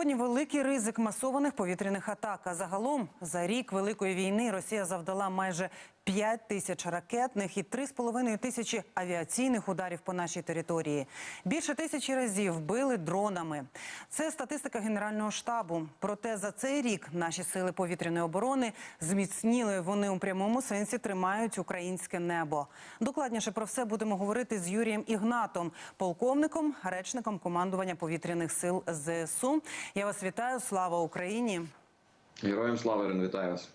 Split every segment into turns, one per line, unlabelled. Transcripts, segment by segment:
Сьогодні великий ризик масованих повітряних атак. А загалом за рік великої війни Росія завдала майже 5 тисяч ракетних і 3,5 тисячі авіаційних ударів по нашій території. Більше тисячі разів били дронами. Це статистика Генерального штабу. Проте за цей рік наші сили повітряної оборони зміцніли. Вони у прямому сенсі тримають українське небо. Докладніше про все будемо говорити з Юрієм Ігнатом, полковником, речником командування повітряних сил ЗСУ. Я вас вітаю. Слава Україні!
Героям слава Ірин, вітаю вас.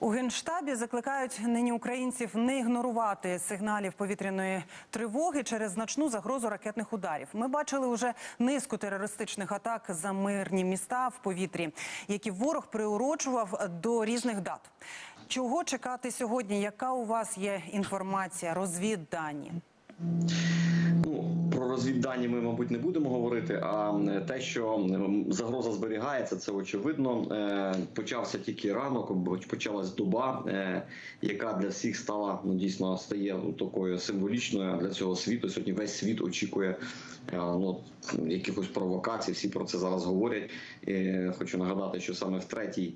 У генштабі закликають нині українців не ігнорувати сигналів повітряної тривоги через значну загрозу ракетних ударів. Ми бачили вже низку терористичних атак за мирні міста в повітрі, які ворог приурочував до різних дат. Чого чекати сьогодні? Яка у вас є інформація, розвіддані?
Розвіддані ми, мабуть, не будемо говорити. А те, що загроза зберігається, це очевидно. Е, Почався тільки ранок, почалась доба, е, яка для всіх стала ну дійсно стає ну, такою символічною для цього світу. Сьогодні весь світ очікує е, ну якихось провокацій. Всі про це зараз говорять. Хочу нагадати, що саме в третій.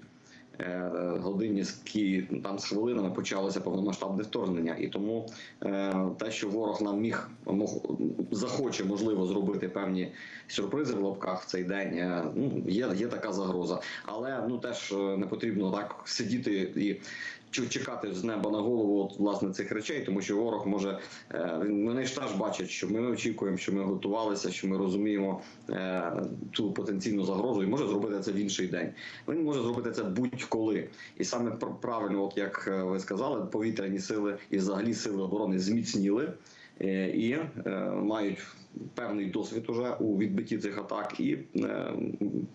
Е, Годині там з хвилинами почалося повномасштабне вторгнення, і тому е, те, що ворог нам міг захоче можливо зробити певні сюрпризи в лапках в цей день. е, Ну є, є така загроза, але ну теж не потрібно так сидіти і. Чекати з неба на голову от, власне цих речей, тому що ворог може е, він вони ж теж бачать, що ми очікуємо, що ми готувалися, що ми розуміємо е, ту потенційну загрозу, і може зробити це в інший день. Він може зробити це будь-коли, і саме пр- правильно, от як е, ви сказали, повітряні сили і взагалі сили оборони зміцніли і мають певний досвід уже у відбитті цих атак і е,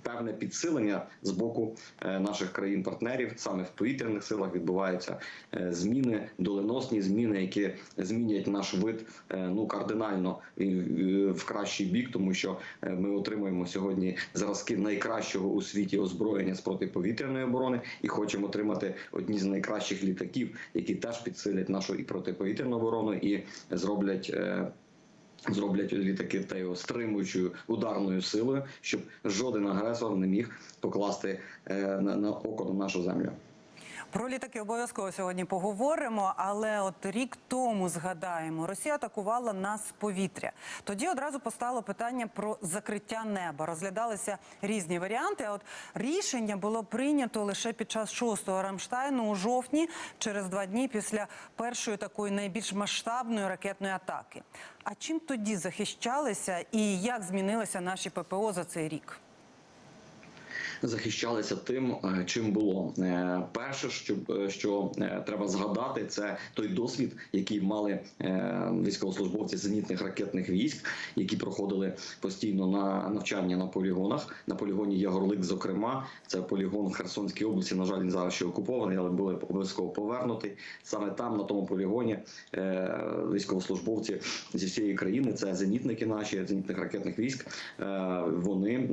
певне підсилення з боку е, наших країн-партнерів. Саме в повітряних силах відбуваються е, зміни, доленосні зміни, які змінять наш вид ну кардинально в кращий бік, тому що ми отримуємо сьогодні зразки найкращого у світі озброєння з протиповітряної оборони і хочемо отримати одні з найкращих літаків, які теж підсилять нашу і протиповітряну оборону, і зроблять. Зроблять літаки та його стримуючою ударною силою, щоб жоден агресор не міг покласти е, на око на нашу землю.
Про літаки обов'язково сьогодні поговоримо, але от рік тому згадаємо, Росія атакувала нас з повітря. Тоді одразу постало питання про закриття неба. Розглядалися різні варіанти. А от рішення було прийнято лише під час шостого Рамштайну у жовтні, через два дні після першої такої найбільш масштабної ракетної атаки. А чим тоді захищалися і як змінилися наші ППО за цей рік?
Захищалися тим, е, чим було Е, перше, що, е, що е, треба згадати, це той досвід, який мали військовослужбовці зенітних ракетних військ, які проходили постійно на навчання на полігонах. На полігоні Ягорлик, зокрема, це полігон в Херсонській області. На жаль, він зараз ще окупований, але були обов'язково повернутий. Саме там, на тому полігоні, військовослужбовці зі всієї країни, це зенітники наші зенітних ракетних військ. Вони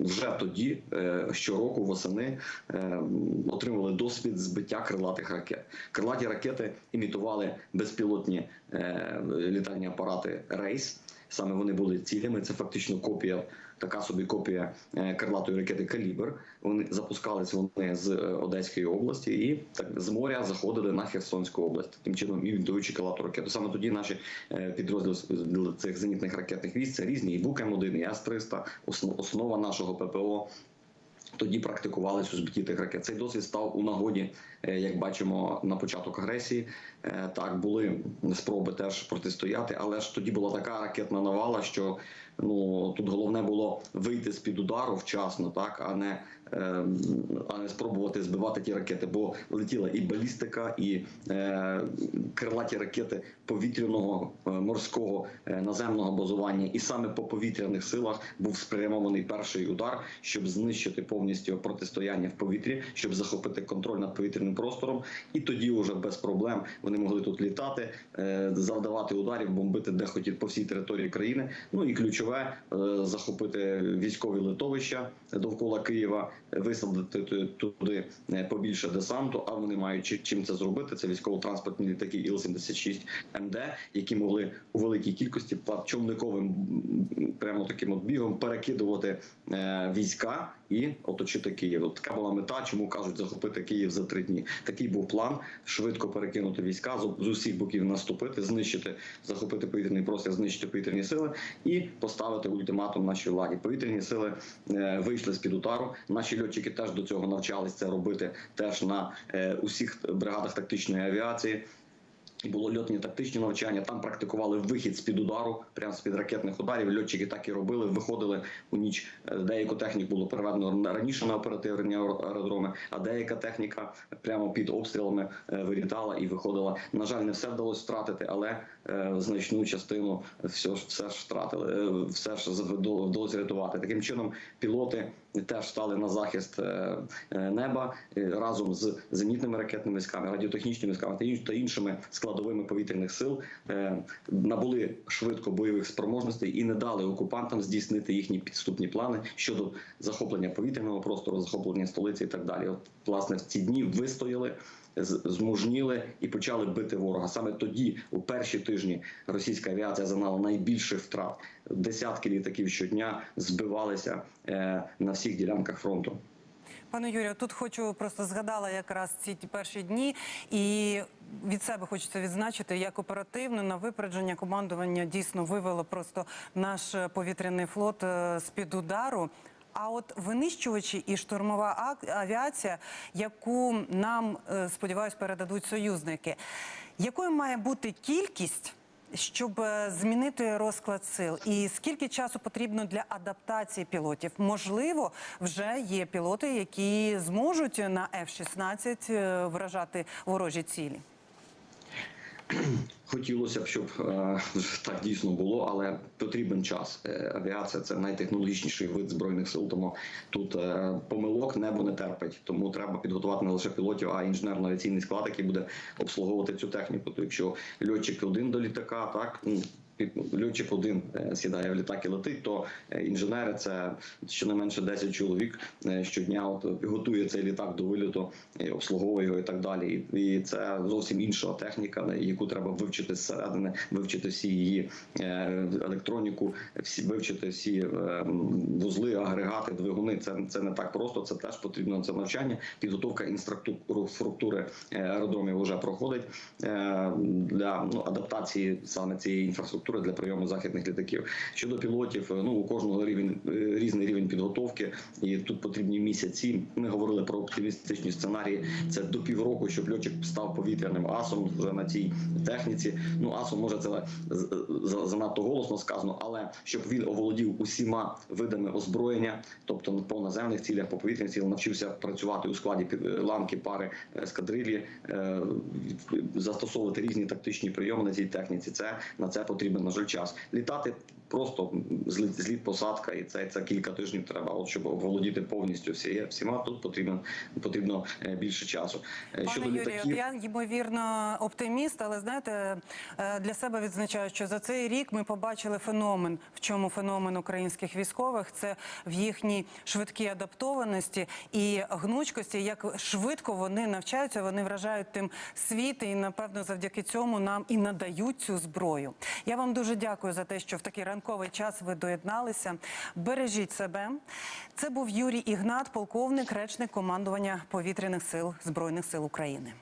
вже тоді е, щороку восени е, отримували досвід збиття крилатих ракет. Крилаті ракети імітували безпілотні е, літальні апарати рейс. Саме вони були цілями. Це фактично копія, така собі копія е, крилатої ракети Калібр. Вони запускались вони з е, Одеської області і так з моря заходили на Херсонську область. Таким чином імітуючи крилату ракету. Саме тоді наші е, підрозділи цих зенітних ракетних військ це різні і Бук М1, і С-300, основа нашого ППО. Тоді практикувалися у збитті тих ракет. Цей досвід став у нагоді, як бачимо, на початок агресії. Е, Так були спроби теж протистояти, але ж тоді була така ракетна навала, що ну тут головне було вийти з під удару вчасно, так а не, е, а не спробувати збивати ті ракети, бо летіла і балістика, і е, крилаті ракети повітряного, е, морського, е, наземного базування, і саме по повітряних силах був спрямований перший удар, щоб знищити повністю протистояння в повітрі, щоб захопити контроль над повітряним простором, і тоді вже без проблем Вони могли тут літати, е, завдавати ударів, бомбити де хотів по всій території країни. Ну і ключове е, захопити військові литовища довкола Києва, висадити туди е, побільше десанту. А вони мають чим це зробити. Це військово-транспортні літаки Іл-76 МД, які могли у великій кількості човниковим прямо таким от бігом перекидувати війська і оточити Київ. От така була мета, чому кажуть захопити Київ за три дні. Такий був план: швидко перекинути війська з, усіх боків наступити, знищити, захопити повітряний простір, знищити повітряні сили і поставити ультиматум нашій владі. Повітряні сили е, вийшли з під удару. Наші льотчики теж до цього навчались це робити теж на е, усіх бригадах тактичної авіації. Було льотні тактичні навчання. Там практикували вихід з під удару, прямо з під ракетних ударів. Льотчики так і робили. Виходили у ніч. Е, Деяку техніку було переведено раніше на оперативні аеродроми, а деяка техніка прямо під обстрілами е, вилітала і виходила. На жаль, не все вдалося втратити, але е, значну частину все ж все ж втратили. Все ж вдалося рятувати. Таким чином, пілоти теж стали на захист е, е, неба е, разом з зенітними ракетними військами, радіотехнічними військами та інш- та іншими складовими повітряних сил набули швидко бойових спроможностей і не дали окупантам здійснити їхні підступні плани щодо захоплення повітряного простору, захоплення столиці і так далі. Власне в ці дні вистояли. Змужніли і почали бити ворога. Саме тоді, у перші тижні, російська авіація зазнала найбільших втрат. Десятки літаків щодня збивалися е, на всіх ділянках фронту.
Пане Юрію, тут хочу просто згадала якраз ці перші дні, і від себе хочеться відзначити, як оперативно на випередження командування дійсно вивело просто наш повітряний флот е, з під удару. А от винищувачі і штурмова авіація, яку нам е, сподіваюсь передадуть союзники, якою має бути кількість? Щоб е, змінити розклад сил, і скільки часу потрібно для адаптації пілотів? Можливо, вже є пілоти, які зможуть на F-16 е, вражати ворожі цілі.
Хотілося б, щоб е, так дійсно було, але потрібен час. Е, авіація це найтехнологічніший вид збройних сил. Тому тут е, помилок небо не терпить. Тому треба підготувати не лише пілотів, а інженерно-авіаційний склад, який буде обслуговувати цю техніку. То якщо льотчик один до літака, так ну. Льотчик один е, сідає в літак і летить, то е, інженери це щонайменше 10 чоловік е, щодня. От готує цей літак до виліту, обслуговує його і так далі. І, це зовсім інша техніка, яку треба вивчити зсередини, вивчити всі її електроніку, всі вивчити всі вузли, агрегати, двигуни. Це це не так просто. Це теж потрібно це навчання. Підготовка інфраструктури е, аеродромів вже проходить для ну, адаптації саме цієї інфраструктури для прийому західних літаків. Щодо пілотів, е, ну у кожного рівень е, різний рівень підготовки, і тут потрібні місяці. Ми говорили про оптимістичні сценарії. Це до півроку, щоб льотчик став повітряним асом вже на цій техніці. Ну асом може це занадто голосно сказано, але щоб він оволодів усіма видами озброєння, тобто по наземних цілях, по повітряних цілях, навчився працювати у складі ланки пари ескадрилі, е, застосовувати різні тактичні прийоми на цій техніці. Це на це потрібен на жаль час. Літати просто зліт, зліт посадка, і це, це кілька тижнів треба. От щоб оволодіти повністю всі, всіма тут потрібно потрібно е, більше часу. Е,
Пане Юрію, от я ймовірно оптиміст, але знаєте, е, для себе відзначаю, що за цей рік ми побачили феномен. В чому феномен українських військових? Це в їхній швидкій адаптованості і гнучкості. Як швидко вони навчаються, вони вражають тим світ, і напевно завдяки цьому нам і надають цю зброю. Я вам дуже дякую за те, що в такий ранковий час ви доєдналися. Бережіть себе. Це був Юрій Ігнат, полковник, речник командування повітряних сил збройних сил України.